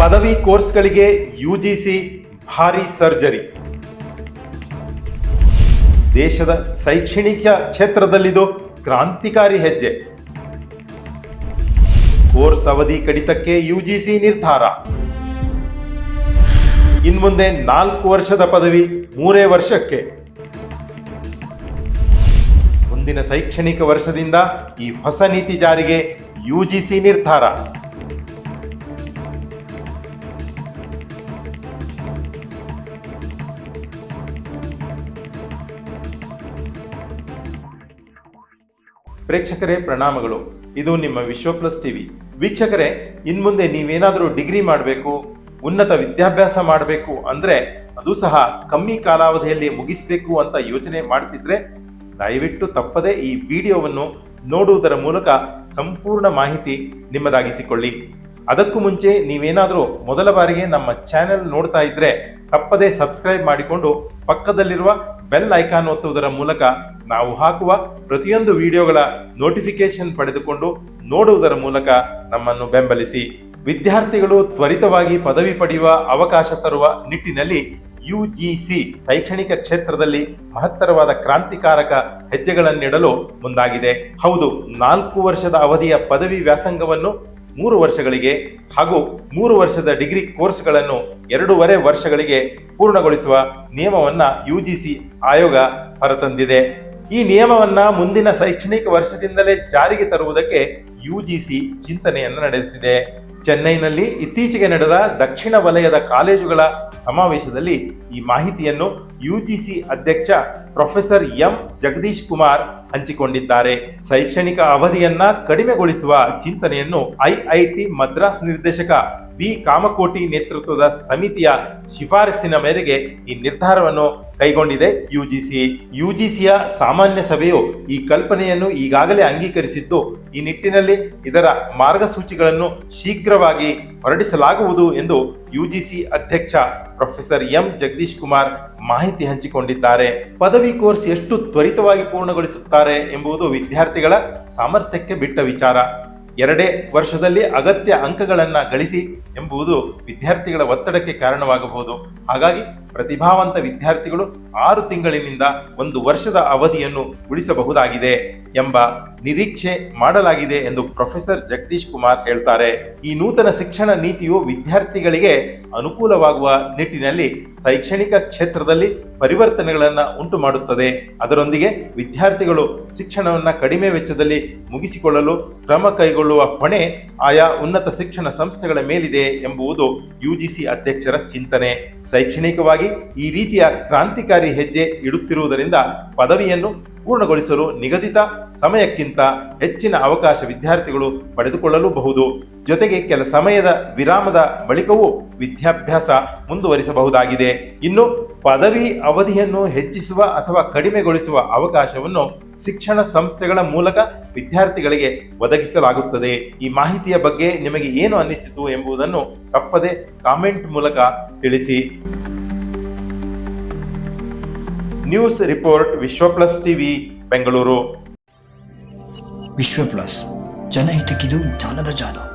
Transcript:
ಪದವಿ ಕೋರ್ಸ್ಗಳಿಗೆ ಯುಜಿಸಿ ಭಾರಿ ಸರ್ಜರಿ. ದೇಶದ ಶೈಕ್ಷಣಿಕ ಕ್ಷೇತ್ರದಲ್ಲಿದು ಕ್ರಾಂತಿಕಾರಿ ಹೆಜ್ಜೆ. ಕೋರ್ಸ್ ಅವಧಿ ಕಡಿತಕ್ಕೆ ಯುಜಿಸಿ ನಿರ್ಧಾರ. ಇನ್ಮುಂದೆ ನಾಲ್ಕು ವರ್ಷದ ಪದವಿ ಮೂರೇ ವರ್ಷಕ್ಕೆ. ಮುಂದಿನ ಶೈಕ್ಷಣಿಕ ವರ್ಷದಿಂದ ಈ ಹೊಸ ನೀತಿ ಜಾರಿಗೆ ಯುಜಿಸಿ ನಿರ್ಧಾರ. ಪ್ರೇಕ್ಷಕರೇ ಪ್ರಣಾಮಗಳು. ಇದು ನಿಮ್ಮ ವಿಶ್ವ ಪ್ಲಸ್ ಟಿವಿ. ವೀಕ್ಷಕರೇ, ಇನ್ಮುಂದೆ ನೀವೇನಾದರೂ ಡಿಗ್ರಿ ಮಾಡಬೇಕು, ಉನ್ನತ ವಿದ್ಯಾಭ್ಯಾಸ ಮಾಡಬೇಕು ಅಂದರೆ ಅದು ಸಹ ಕಮ್ಮಿ ಕಾಲಾವಧಿಯಲ್ಲಿ ಮುಗಿಸಬೇಕು ಅಂತ ಯೋಚನೆ ಮಾಡ್ತಿದ್ರೆ ದಯವಿಟ್ಟು ತಪ್ಪದೆ ಈ ವಿಡಿಯೋವನ್ನು ನೋಡುವುದರ ಮೂಲಕ ಸಂಪೂರ್ಣ ಮಾಹಿತಿ ನಿಮ್ಮದಾಗಿಸಿಕೊಳ್ಳಿ. ಅದಕ್ಕೂ ಮುಂಚೆ ನೀವೇನಾದರೂ ಮೊದಲ ಬಾರಿಗೆ ನಮ್ಮ ಚಾನೆಲ್ ನೋಡ್ತಾ ಇದ್ರೆ ತಪ್ಪದೇ ಸಬ್ಸ್ಕ್ರೈಬ್ ಮಾಡಿಕೊಂಡು ಪಕ್ಕದಲ್ಲಿರುವ ಬೆಲ್ ಐಕಾನ್ ಒತ್ತುವುದರ ಮೂಲಕ ನಾವು ಹಾಕುವ ಪ್ರತಿಯೊಂದು ವಿಡಿಯೋಗಳ ನೋಟಿಫಿಕೇಶನ್ ಪಡೆದುಕೊಂಡು ನೋಡುವುದರ ಮೂಲಕ ನಮ್ಮನ್ನು ಬೆಂಬಲಿಸಿ ವಿದ್ಯಾರ್ಥಿಗಳು ತ್ವರಿತವಾಗಿ ಪದವಿ ಪಡೆಯುವ ಅವಕಾಶ ತರುವ ನಿಟ್ಟಿನಲ್ಲಿ ಯುಜಿಸಿ ಶೈಕ್ಷಣಿಕ ಕ್ಷೇತ್ರದಲ್ಲಿ ಮಹತ್ತರವಾದ ಕ್ರಾಂತಿಕಾರಕ ಹೆಜ್ಜೆಗಳನ್ನಿಡಲು ಮುಂದಾಗಿದೆ. ಹೌದು, ನಾಲ್ಕು ವರ್ಷದ ಅವಧಿಯ ಪದವಿ ವ್ಯಾಸಂಗವನ್ನು ಮೂರು ವರ್ಷಗಳಿಗೆ ಹಾಗೂ ಮೂರು ವರ್ಷದ ಡಿಗ್ರಿ ಕೋರ್ಸ್ಗಳನ್ನು ಎರಡೂವರೆ ವರ್ಷಗಳಿಗೆ ಪೂರ್ಣಗೊಳಿಸುವ ನಿಯಮವನ್ನು ಯು ಜಿ ಸಿ ಆಯೋಗ ಹೊರತಂದಿದೆ. ಈ ನಿಯಮವನ್ನ ಮುಂದಿನ ಶೈಕ್ಷಣಿಕ ವರ್ಷದಿಂದಲೇ ಜಾರಿಗೆ ತರುವುದಕ್ಕೆ ಯುಜಿಸಿ ಚಿಂತನೆಯನ್ನು ನಡೆಸಿದೆ. ಚೆನ್ನೈನಲ್ಲಿ ಇತ್ತೀಚೆಗೆ ನಡೆದ ದಕ್ಷಿಣ ವಲಯದ ಕಾಲೇಜುಗಳ ಸಮಾವೇಶದಲ್ಲಿ ಈ ಮಾಹಿತಿಯನ್ನು ಯುಜಿಸಿ ಅಧ್ಯಕ್ಷ ಪ್ರೊಫೆಸರ್ ಎಂ ಜಗದೀಶ್ ಕುಮಾರ್ ಹಂಚಿಕೊಂಡಿದ್ದಾರೆ. ಶೈಕ್ಷಣಿಕ ಅವಧಿಯನ್ನ ಕಡಿಮೆಗೊಳಿಸುವ ಚಿಂತನೆಯನ್ನು ಐಐಟಿ ಮದ್ರಾಸ್ ನಿರ್ದೇಶಕ ಬಿ ಕಾಮಕೋಟಿ ನೇತೃತ್ವದ ಸಮಿತಿಯ ಶಿಫಾರಸಿನ ಮೇರೆಗೆ ಈ ನಿರ್ಧಾರವನ್ನು ಕೈಗೊಂಡಿದೆ ಯುಜಿಸಿ. ಯುಜಿಸಿಯ ಸಾಮಾನ್ಯ ಸಭೆಯು ಈ ಕಲ್ಪನೆಯನ್ನು ಈಗಾಗಲೇ ಅಂಗೀಕರಿಸಿದ್ದು, ಈ ನಿಟ್ಟಿನಲ್ಲಿ ಇದರ ಮಾರ್ಗಸೂಚಿಗಳನ್ನು ಶೀಘ್ರವಾಗಿ ಹೊರಡಿಸಲಾಗುವುದು ಎಂದು ಯುಜಿಸಿ ಅಧ್ಯಕ್ಷ ಪ್ರೊಫೆಸರ್ ಎಂ ಜಗದೀಶ್ ಕುಮಾರ್ ಮಾಹಿತಿ ಹಂಚಿಕೊಂಡಿದ್ದಾರೆ. ಪದವಿ ಕೋರ್ಸ್ ಎಷ್ಟು ತ್ವರಿತವಾಗಿ ಪೂರ್ಣಗೊಳಿಸುತ್ತಾರೆ ಎಂಬುದು ವಿದ್ಯಾರ್ಥಿಗಳ ಸಾಮರ್ಥ್ಯಕ್ಕೆ ಬಿಟ್ಟ ವಿಚಾರ. ಎರಡೇ ವರ್ಷದಲ್ಲಿ ಅಗತ್ಯ ಅಂಕಗಳನ್ನು ಗಳಿಸಿ ಎಂಬುದು ವಿದ್ಯಾರ್ಥಿಗಳ ಒತ್ತಡಕ್ಕೆ ಕಾರಣವಾಗಬಹುದು. ಹಾಗಾಗಿ ಪ್ರತಿಭಾವಂತ ವಿದ್ಯಾರ್ಥಿಗಳು ಆರು ತಿಂಗಳಿನಿಂದ ಒಂದು ವರ್ಷದ ಅವಧಿಯನ್ನು ಉಳಿಸಬಹುದಾಗಿದೆ. ಎಂಬ ನಿರೀಕ್ಷೆ ಮಾಡಲಾಗಿದೆ ಎಂದು ಪ್ರೊಫೆಸರ್ ಜಗದೀಶ್ ಕುಮಾರ್ ಹೇಳ್ತಾರೆ. ಈ ನೂತನ ಶಿಕ್ಷಣ ನೀತಿಯು ವಿದ್ಯಾರ್ಥಿಗಳಿಗೆ ಅನುಕೂಲವಾಗುವ ನಿಟ್ಟಿನಲ್ಲಿ ಶೈಕ್ಷಣಿಕ ಕ್ಷೇತ್ರದಲ್ಲಿ ಪರಿವರ್ತನೆಗಳನ್ನು ಉಂಟು ಮಾಡುತ್ತದೆ. ಅದರೊಂದಿಗೆ ವಿದ್ಯಾರ್ಥಿಗಳು ಶಿಕ್ಷಣವನ್ನು ಕಡಿಮೆ ವೆಚ್ಚದಲ್ಲಿ ಮುಗಿಸಿಕೊಳ್ಳಲು ಕ್ರಮ ಕೈಗೊಳ್ಳುವ ಹೊಣೆ ಆಯಾ ಉನ್ನತ ಶಿಕ್ಷಣ ಸಂಸ್ಥೆಗಳ ಮೇಲಿದೆ ಎಂಬುದು ಯುಜಿಸಿ ಅಧ್ಯಕ್ಷರ ಚಿಂತನೆ. ಶೈಕ್ಷಣಿಕವಾಗಿ ಈ ರೀತಿಯ ಕ್ರಾಂತಿಕಾರಿ ಹೆಜ್ಜೆ ಇಡುತ್ತಿರುವುದರಿಂದ ಪದವಿಯನ್ನು ಪೂರ್ಣಗೊಳಿಸಲು ನಿಗದಿತ ಸಮಯಕ್ಕಿಂತ ಹೆಚ್ಚಿನ ಅವಕಾಶ ವಿದ್ಯಾರ್ಥಿಗಳು ಪಡೆದುಕೊಳ್ಳಲೂಬಹುದು. ಜೊತೆಗೆ ಕೆಲ ಸಮಯದ ವಿರಾಮದ ಬಳಿಕವೂ ವಿದ್ಯಾಭ್ಯಾಸ ಮುಂದುವರಿಸಬಹುದಾಗಿದೆ. ಇನ್ನು ಪದವಿ ಅವಧಿಯನ್ನು ಹೆಚ್ಚಿಸುವ ಅಥವಾ ಕಡಿಮೆಗೊಳಿಸುವ ಅವಕಾಶವನ್ನು ಶಿಕ್ಷಣ ಸಂಸ್ಥೆಗಳ ಮೂಲಕ ವಿದ್ಯಾರ್ಥಿಗಳಿಗೆ ಒದಗಿಸಲಾಗುತ್ತದೆ. ಈ ಮಾಹಿತಿಯ ಬಗ್ಗೆ ನಿಮಗೆ ಏನು ಅನ್ನಿಸಿತು ಎಂಬುದನ್ನು ತಪ್ಪದೆ ಕಾಮೆಂಟ್ ಮೂಲಕ ತಿಳಿಸಿ. News report Vishwa plus TV Bengaluru. Vishwa plus. ಜನಹಿತಕ್ಕಿದು ಜಾಲದ ಜಾಲ.